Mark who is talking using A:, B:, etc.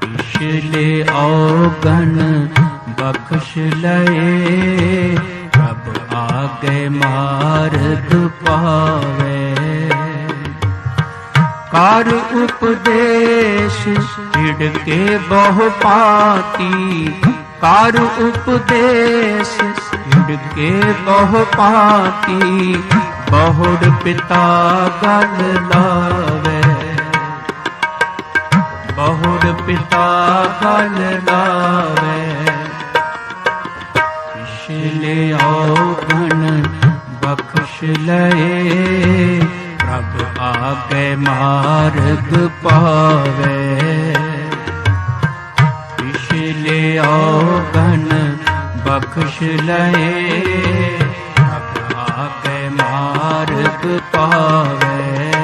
A: ਪਿਛਲੇ ਔਗਣ ਬਖਸ਼ ਲਏ, ਪ੍ਰਭ ਆਗੇ ਮਾਰਗ ਪਾਵੇ। ਕਰ ਉਪਦੇਸ਼ ਢਿੜ ਕੇ ਬਹੁ ਪਾਤੀ ਕਰ ਉਪਦੇਸ਼ ਢਿੜ ਕੇ ਬਹੁ ਪਾਤੀ ਬਹੁੜ ਪਿਤਾ ਗਲ ਲਾਵੇ ਪਿਤਾ ਗਲ ਲਾਵੇ ਪਿਛਲੇ ਔਗਣ ਬਖਸ਼ ਲਏ। ਪ੍ਰਭ ਆਗੇ ਮਾਰਗ ਪਾਵੇ। ਪਿਛਲੇ ਔਗਣ ਬਖਸ਼ ਲਏ। ਪ੍ਰਭ ਆਗੇ ਮਾਰਗ ਪਾਵੇ।